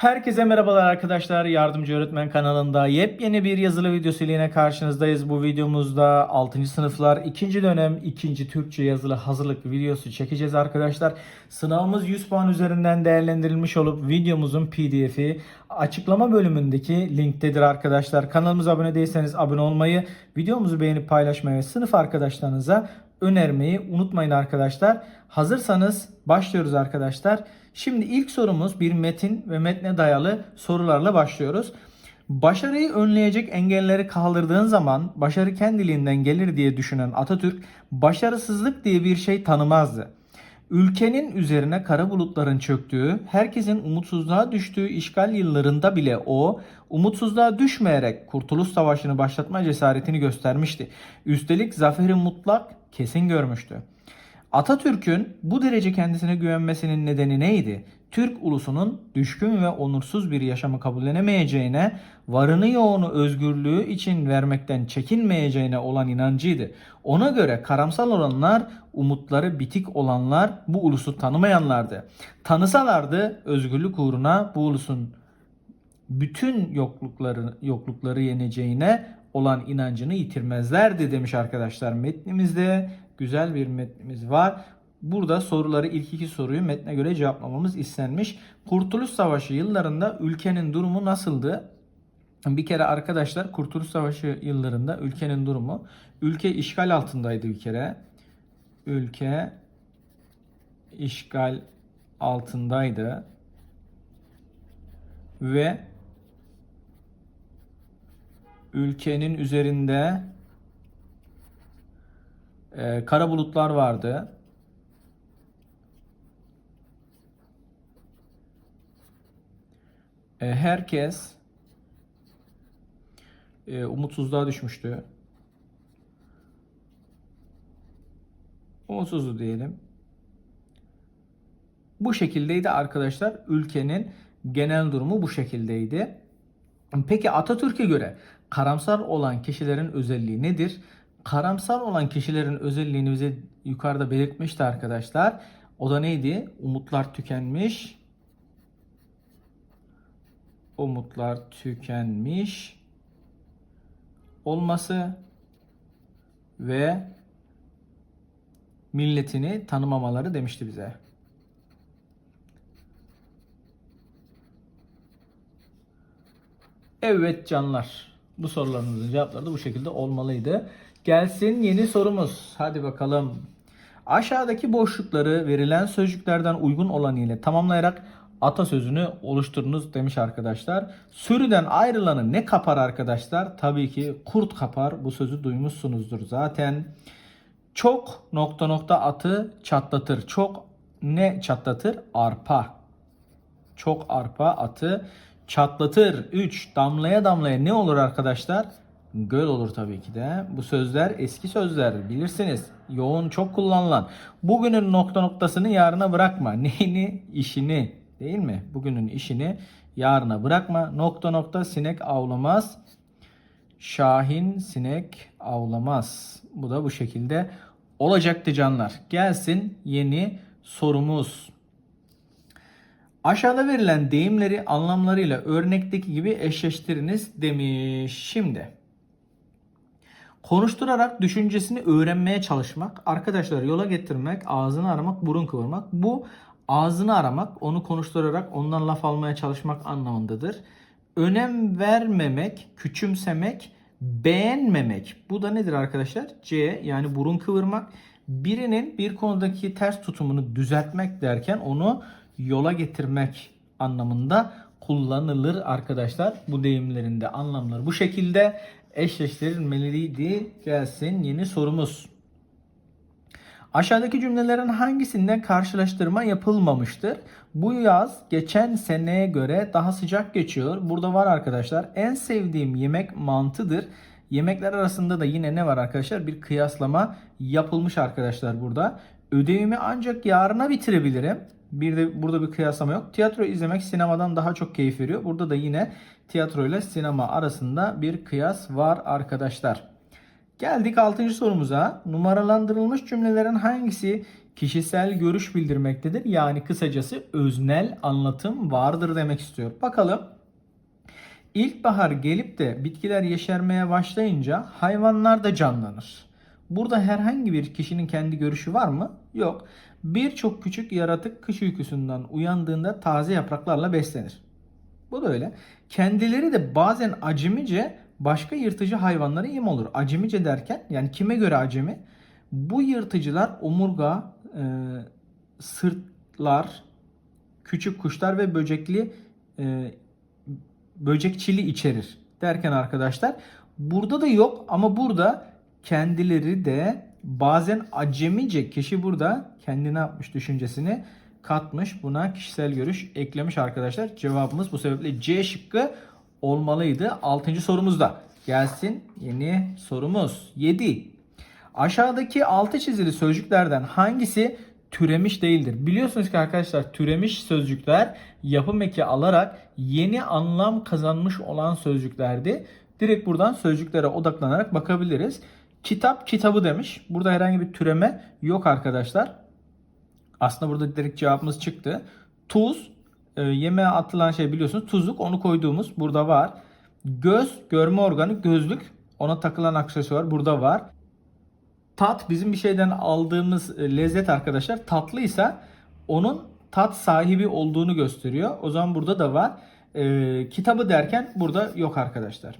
Herkese merhabalar arkadaşlar. Yardımcı Öğretmen kanalında yepyeni bir yazılı videosu ile karşınızdayız. Bu videomuzda 6. sınıflar 2. dönem 2. Türkçe yazılı hazırlık videosu çekeceğiz arkadaşlar. Sınavımız 100 puan üzerinden değerlendirilmiş olup videomuzun pdf'i açıklama bölümündeki linktedir arkadaşlar. Kanalımıza abone değilseniz abone olmayı, videomuzu beğenip paylaşmayı ve sınıf arkadaşlarınıza önermeyi unutmayın arkadaşlar. Hazırsanız başlıyoruz arkadaşlar. Şimdi ilk sorumuz bir metin ve metne dayalı sorularla başlıyoruz. Başarıyı önleyecek engelleri kaldırdığın zaman başarı kendiliğinden gelir diye düşünen Atatürk başarısızlık diye bir şey tanımazdı. Ülkenin üzerine kara bulutların çöktüğü, herkesin umutsuzluğa düştüğü işgal yıllarında bile o, umutsuzluğa düşmeyerek Kurtuluş Savaşı'nı başlatma cesaretini göstermişti. Üstelik zaferi mutlak kesin görmüştü. Atatürk'ün bu derece kendisine güvenmesinin nedeni neydi? Türk ulusunun düşkün ve onursuz bir yaşamı kabullenemeyeceğine, varını yoğunu özgürlüğü için vermekten çekinmeyeceğine olan inancıydı. Ona göre karamsal olanlar, umutları bitik olanlar bu ulusu tanımayanlardı. Tanısalardı özgürlük uğruna bu ulusun bütün yoklukları yoklukları yeneceğine olan inancını yitirmezlerdi demiş arkadaşlar metnimizde. Güzel bir metnimiz var. Burada soruları ilk iki soruyu metne göre cevaplamamız istenmiş. Kurtuluş Savaşı yıllarında ülkenin durumu nasıldı? Bir kere arkadaşlar Kurtuluş Savaşı yıllarında ülkenin durumu ülke işgal altındaydı bir kere. Ülke işgal altındaydı. Ve ülkenin üzerinde e, kara bulutlar vardı. E, herkes e, umutsuzluğa düşmüştü. Umutsuzdu diyelim. Bu şekildeydi arkadaşlar. Ülkenin genel durumu bu şekildeydi. Peki Atatürk'e göre karamsar olan kişilerin özelliği nedir? Karamsar olan kişilerin özelliğini bize yukarıda belirtmişti arkadaşlar. O da neydi? Umutlar tükenmiş. Umutlar tükenmiş olması ve milletini tanımamaları demişti bize. Evet canlar. Bu sorularımızın cevapları da bu şekilde olmalıydı. Gelsin yeni sorumuz. Hadi bakalım. Aşağıdaki boşlukları verilen sözcüklerden uygun olan ile tamamlayarak atasözünü oluşturunuz demiş arkadaşlar. Sürüden ayrılanı ne kapar arkadaşlar? Tabii ki kurt kapar. Bu sözü duymuşsunuzdur zaten. Çok nokta nokta atı çatlatır. Çok ne çatlatır? Arpa. Çok arpa atı çatlatır. 3. Damlaya damlaya ne olur arkadaşlar? Göl olur tabii ki de. Bu sözler eski sözler bilirsiniz. Yoğun çok kullanılan. Bugünün nokta noktasını yarına bırakma. Neyini? işini değil mi? Bugünün işini yarına bırakma. Nokta nokta sinek avlamaz. Şahin sinek avlamaz. Bu da bu şekilde olacaktı canlar. Gelsin yeni sorumuz. Aşağıda verilen deyimleri anlamlarıyla örnekteki gibi eşleştiriniz demiş. Şimdi konuşturarak düşüncesini öğrenmeye çalışmak, arkadaşlar yola getirmek, ağzını aramak, burun kıvırmak. Bu ağzını aramak, onu konuşturarak ondan laf almaya çalışmak anlamındadır. Önem vermemek, küçümsemek, beğenmemek. Bu da nedir arkadaşlar? C yani burun kıvırmak. Birinin bir konudaki ters tutumunu düzeltmek derken onu yola getirmek anlamında kullanılır arkadaşlar. Bu deyimlerin de anlamları bu şekilde eşleştirilmeliydi. Gelsin yeni sorumuz. Aşağıdaki cümlelerin hangisinden karşılaştırma yapılmamıştır? Bu yaz geçen seneye göre daha sıcak geçiyor. Burada var arkadaşlar. En sevdiğim yemek mantıdır. Yemekler arasında da yine ne var arkadaşlar? Bir kıyaslama yapılmış arkadaşlar burada. Ödevimi ancak yarına bitirebilirim. Bir de burada bir kıyaslama yok. Tiyatro izlemek sinemadan daha çok keyif veriyor. Burada da yine tiyatro ile sinema arasında bir kıyas var arkadaşlar. Geldik 6. sorumuza. Numaralandırılmış cümlelerin hangisi kişisel görüş bildirmektedir. Yani kısacası öznel anlatım vardır demek istiyor. Bakalım. İlkbahar gelip de bitkiler yeşermeye başlayınca hayvanlar da canlanır. Burada herhangi bir kişinin kendi görüşü var mı? Yok. Birçok küçük yaratık kış uykusundan uyandığında taze yapraklarla beslenir. Bu da öyle. Kendileri de bazen acemice başka yırtıcı hayvanlara yem olur. Acemice derken yani kime göre acemi? Bu yırtıcılar omurga, e, sırtlar, küçük kuşlar ve böcekli e, böcekçili içerir derken arkadaşlar burada da yok ama burada kendileri de bazen acemice kişi burada kendine yapmış düşüncesini katmış buna kişisel görüş eklemiş arkadaşlar. Cevabımız bu sebeple C şıkkı olmalıydı. 6. sorumuzda gelsin yeni sorumuz 7. Aşağıdaki altı çizili sözcüklerden hangisi türemiş değildir? Biliyorsunuz ki arkadaşlar türemiş sözcükler yapım eki alarak yeni anlam kazanmış olan sözcüklerdi. Direkt buradan sözcüklere odaklanarak bakabiliriz. Kitap kitabı demiş. Burada herhangi bir türeme yok arkadaşlar. Aslında burada direkt cevabımız çıktı. Tuz e, yemeğe atılan şey biliyorsunuz tuzluk onu koyduğumuz burada var. Göz görme organı gözlük ona takılan aksesuar burada var. Tat bizim bir şeyden aldığımız e, lezzet arkadaşlar tatlıysa onun tat sahibi olduğunu gösteriyor. O zaman burada da var. E, kitabı derken burada yok arkadaşlar.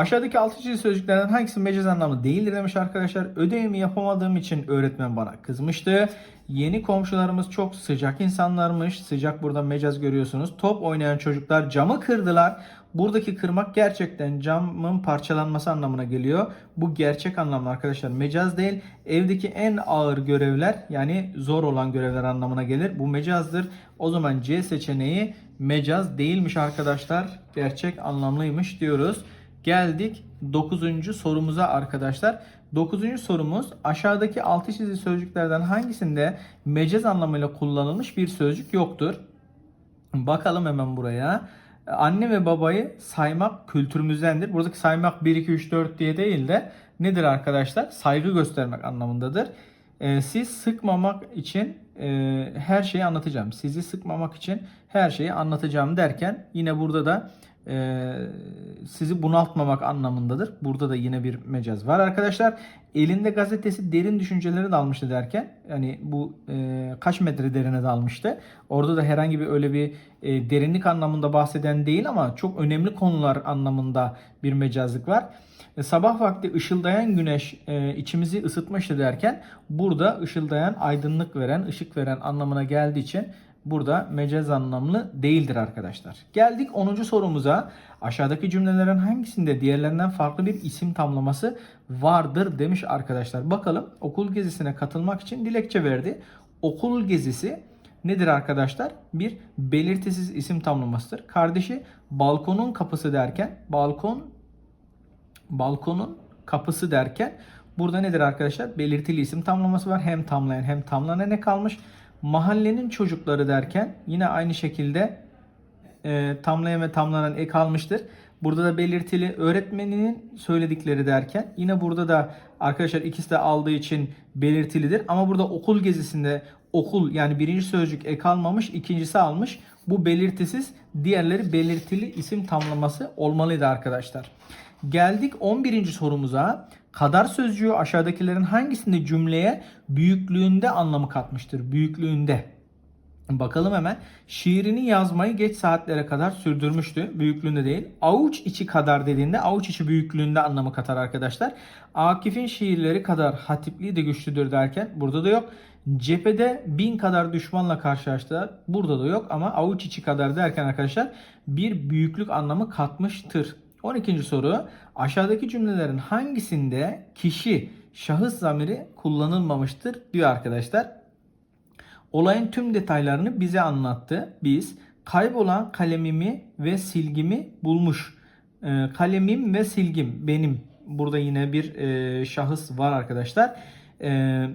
Aşağıdaki altı çizili sözcüklerden hangisi mecaz anlamı değildir demiş arkadaşlar. Ödevimi yapamadığım için öğretmen bana kızmıştı. Yeni komşularımız çok sıcak insanlarmış. Sıcak burada mecaz görüyorsunuz. Top oynayan çocuklar camı kırdılar. Buradaki kırmak gerçekten camın parçalanması anlamına geliyor. Bu gerçek anlamda arkadaşlar mecaz değil. Evdeki en ağır görevler yani zor olan görevler anlamına gelir. Bu mecazdır. O zaman C seçeneği mecaz değilmiş arkadaşlar. Gerçek anlamlıymış diyoruz. Geldik 9. sorumuza arkadaşlar. 9. sorumuz aşağıdaki altı çizili sözcüklerden hangisinde mecaz anlamıyla kullanılmış bir sözcük yoktur? Bakalım hemen buraya. Anne ve babayı saymak kültürümüzdendir. Buradaki saymak 1, 2, 3, 4 diye değil de nedir arkadaşlar? Saygı göstermek anlamındadır. Ee, siz sıkmamak için e, her şeyi anlatacağım. Sizi sıkmamak için her şeyi anlatacağım derken yine burada da e, sizi bunaltmamak anlamındadır. Burada da yine bir mecaz var arkadaşlar. Elinde gazetesi derin düşünceleri dalmıştı derken yani bu e, kaç metre derine dalmıştı. Orada da herhangi bir öyle bir e, derinlik anlamında bahseden değil ama çok önemli konular anlamında bir mecazlık var. E, sabah vakti ışıldayan güneş e, içimizi ısıtmıştı derken burada ışıldayan, aydınlık veren, ışık veren anlamına geldiği için burada mecaz anlamlı değildir arkadaşlar. Geldik 10. sorumuza. Aşağıdaki cümlelerin hangisinde diğerlerinden farklı bir isim tamlaması vardır demiş arkadaşlar. Bakalım okul gezisine katılmak için dilekçe verdi. Okul gezisi nedir arkadaşlar? Bir belirtisiz isim tamlamasıdır. Kardeşi balkonun kapısı derken balkon balkonun kapısı derken burada nedir arkadaşlar? Belirtili isim tamlaması var. Hem tamlayan hem tamlanan ne kalmış? Mahallenin çocukları derken yine aynı şekilde e, tamlayan ve tamlanan ek almıştır. Burada da belirtili öğretmeninin söyledikleri derken yine burada da arkadaşlar ikisi de aldığı için belirtilidir. Ama burada okul gezisinde okul yani birinci sözcük ek almamış ikincisi almış. Bu belirtisiz diğerleri belirtili isim tamlaması olmalıydı arkadaşlar. Geldik 11. sorumuza. Kadar sözcüğü aşağıdakilerin hangisinde cümleye büyüklüğünde anlamı katmıştır? Büyüklüğünde. Bakalım hemen. Şiirini yazmayı geç saatlere kadar sürdürmüştü. Büyüklüğünde değil. Avuç içi kadar dediğinde avuç içi büyüklüğünde anlamı katar arkadaşlar. Akif'in şiirleri kadar hatipliği de güçlüdür derken burada da yok. Cephede bin kadar düşmanla karşılaştılar. Burada da yok ama avuç içi kadar derken arkadaşlar bir büyüklük anlamı katmıştır. 12. soru. Aşağıdaki cümlelerin hangisinde kişi şahıs zamiri kullanılmamıştır diyor arkadaşlar. Olayın tüm detaylarını bize anlattı. Biz kaybolan kalemimi ve silgimi bulmuş. Ee, kalemim ve silgim benim. Burada yine bir e, şahıs var arkadaşlar. Ee,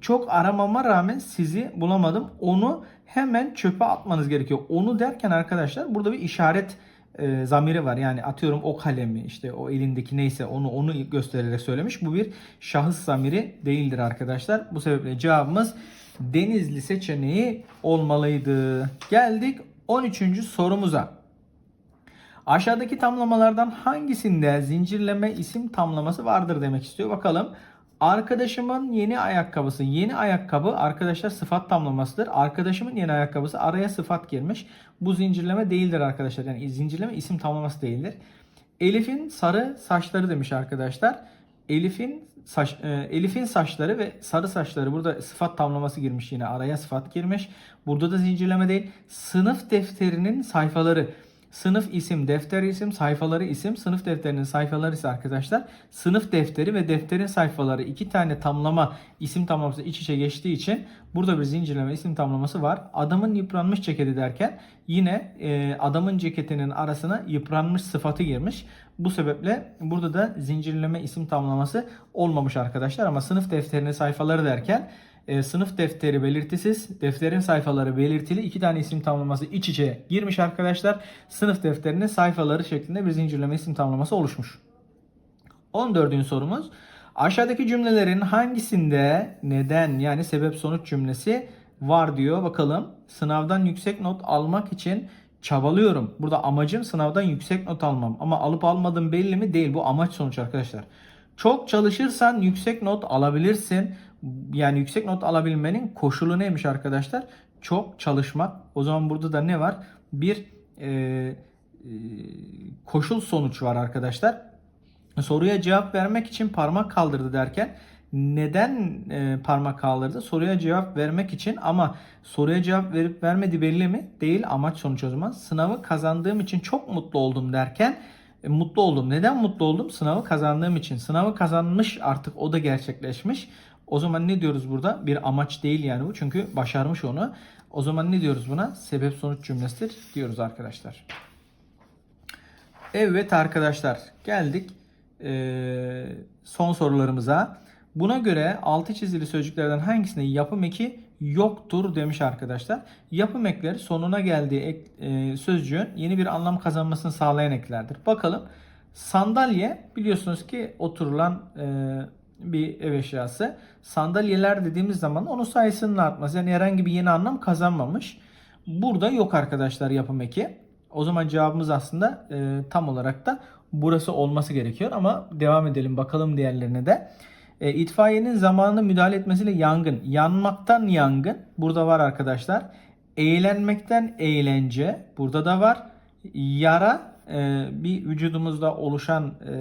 çok aramama rağmen sizi bulamadım. Onu hemen çöpe atmanız gerekiyor. Onu derken arkadaşlar burada bir işaret e, zamiri var. Yani atıyorum o kalemi işte o elindeki neyse onu onu göstererek söylemiş. Bu bir şahıs zamiri değildir arkadaşlar. Bu sebeple cevabımız Denizli seçeneği olmalıydı. Geldik 13. sorumuza. Aşağıdaki tamlamalardan hangisinde zincirleme isim tamlaması vardır demek istiyor. Bakalım. Arkadaşımın yeni ayakkabısı. Yeni ayakkabı arkadaşlar sıfat tamlamasıdır. Arkadaşımın yeni ayakkabısı araya sıfat girmiş. Bu zincirleme değildir arkadaşlar. Yani zincirleme isim tamlaması değildir. Elif'in sarı saçları demiş arkadaşlar. Elif'in saç, e, Elif'in saçları ve sarı saçları burada sıfat tamlaması girmiş yine araya sıfat girmiş. Burada da zincirleme değil. Sınıf defterinin sayfaları. Sınıf isim, defter isim, sayfaları isim. Sınıf defterinin sayfaları ise arkadaşlar sınıf defteri ve defterin sayfaları iki tane tamlama isim tamlaması iç içe geçtiği için burada bir zincirleme isim tamlaması var. Adamın yıpranmış ceketi derken yine e, adamın ceketinin arasına yıpranmış sıfatı girmiş. Bu sebeple burada da zincirleme isim tamlaması olmamış arkadaşlar ama sınıf defterinin sayfaları derken e, sınıf defteri belirtisiz, defterin sayfaları belirtili iki tane isim tamlaması iç içe girmiş arkadaşlar. Sınıf defterinin sayfaları şeklinde bir zincirleme isim tamlaması oluşmuş. 14. sorumuz. Aşağıdaki cümlelerin hangisinde neden yani sebep sonuç cümlesi var diyor. Bakalım. Sınavdan yüksek not almak için çabalıyorum. Burada amacım sınavdan yüksek not almam. Ama alıp almadığım belli mi? Değil. Bu amaç sonuç arkadaşlar. Çok çalışırsan yüksek not alabilirsin. Yani yüksek not alabilmenin koşulu neymiş arkadaşlar? Çok çalışmak. O zaman burada da ne var? Bir e, e, koşul sonuç var arkadaşlar. Soruya cevap vermek için parmak kaldırdı derken neden e, parmak kaldırdı? Soruya cevap vermek için ama soruya cevap verip vermedi belli mi? Değil amaç sonuç o zaman. Sınavı kazandığım için çok mutlu oldum derken e, mutlu oldum. Neden mutlu oldum? Sınavı kazandığım için. Sınavı kazanmış artık o da gerçekleşmiş. O zaman ne diyoruz burada? Bir amaç değil yani bu. Çünkü başarmış onu. O zaman ne diyoruz buna? Sebep sonuç cümlesidir diyoruz arkadaşlar. Evet arkadaşlar geldik eee, son sorularımıza. Buna göre altı çizili sözcüklerden hangisinde yapım eki yoktur demiş arkadaşlar. Yapım ekleri sonuna geldiği ek, e, sözcüğün yeni bir anlam kazanmasını sağlayan eklerdir. Bakalım sandalye biliyorsunuz ki oturulan e, bir ev eşyası. Sandalyeler dediğimiz zaman onun sayısının artması yani herhangi bir yeni anlam kazanmamış. Burada yok arkadaşlar yapım eki. O zaman cevabımız aslında e, tam olarak da burası olması gerekiyor ama devam edelim bakalım diğerlerine de. E, itfaiyenin zamanında müdahale etmesiyle yangın. Yanmaktan yangın. Burada var arkadaşlar. Eğlenmekten eğlence. Burada da var. Yara e, bir vücudumuzda oluşan e,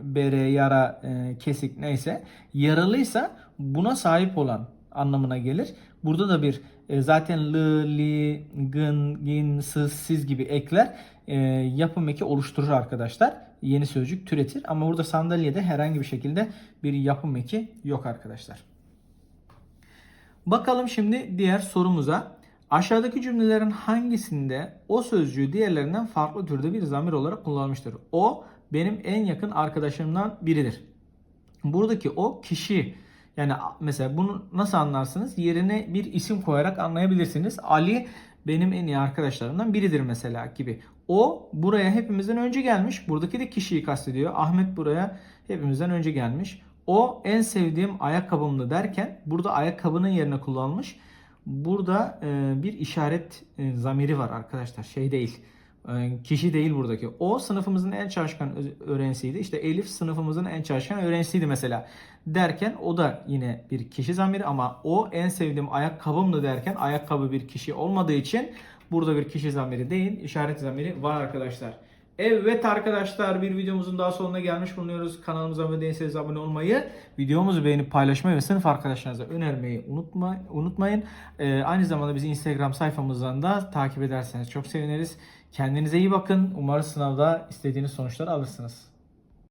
bere, yara, e, kesik neyse. Yaralıysa buna sahip olan anlamına gelir. Burada da bir e, zaten l, li, gın, gin, sız, siz gibi ekler e, yapım eki oluşturur arkadaşlar. Yeni sözcük türetir ama burada sandalyede herhangi bir şekilde bir yapım eki yok arkadaşlar. Bakalım şimdi diğer sorumuza. Aşağıdaki cümlelerin hangisinde o sözcüğü diğerlerinden farklı türde bir zamir olarak kullanılmıştır? O benim en yakın arkadaşımdan biridir. Buradaki o kişi yani mesela bunu nasıl anlarsınız? Yerine bir isim koyarak anlayabilirsiniz. Ali benim en iyi arkadaşlarımdan biridir mesela gibi. O buraya hepimizden önce gelmiş. Buradaki de kişiyi kastediyor. Ahmet buraya hepimizden önce gelmiş. O en sevdiğim ayakkabımdı derken burada ayakkabının yerine kullanılmış. Burada bir işaret zamiri var arkadaşlar. Şey değil. E, kişi değil buradaki. O sınıfımızın en çalışkan öğrencisiydi. İşte Elif sınıfımızın en çalışkan öğrencisiydi mesela. Derken o da yine bir kişi zamiri ama o en sevdiğim ayakkabımdı derken ayakkabı bir kişi olmadığı için burada bir kişi zamiri değil işaret zamiri var arkadaşlar. Evet arkadaşlar bir videomuzun daha sonuna gelmiş bulunuyoruz. Kanalımıza abone değilseniz abone olmayı, videomuzu beğenip paylaşmayı ve sınıf arkadaşlarınıza önermeyi unutma, unutmayın. Ee, aynı zamanda bizi Instagram sayfamızdan da takip ederseniz çok seviniriz. Kendinize iyi bakın. Umarım sınavda istediğiniz sonuçları alırsınız.